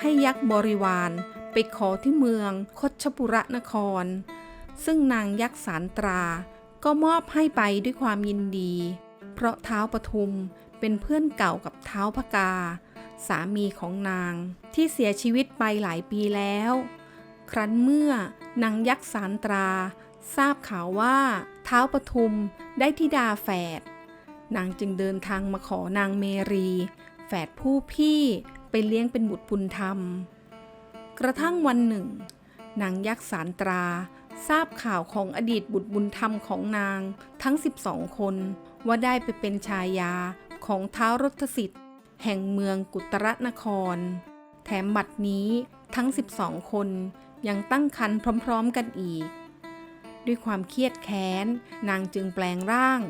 ให้ยักษ์บริวารไปขอที่เมืองคชปุระนคร ซึ่งนางยักษ์สารตราก็มอบให้ไปด้วยความยินดี เพราะเท้าปทุมเป็นเพื่อนเก่ากับเท้าพกา สามีของนางที่เสียชีวิตไปหลายปีแล้ว ครั้นเมื่อนางยักษ์สารตรา ทราบข่าวว่าเท้าปทุมได้ธิดาแฝด นางจึงเดินทางมาขอนางเมรี แฝดผู้พี่ ไปเลี้ยงเป็นบุตรบุญธรรม กระทั่งวันหนึ่ง นางยักษ์สารตรา ทราบข่าวของอดีตบุตรบุญธรรมของนางทั้ง 12 คน ว่าได้ไปเป็นชายาของท้าวรทสิทธิ์ แห่งเมืองกุตรนคร แถมบัดนี้ทั้ง 12 คนยังตั้งครรภ์พร้อมๆกันอีก ด้วยความเครียดแค้น นางจึงแปลงร่าง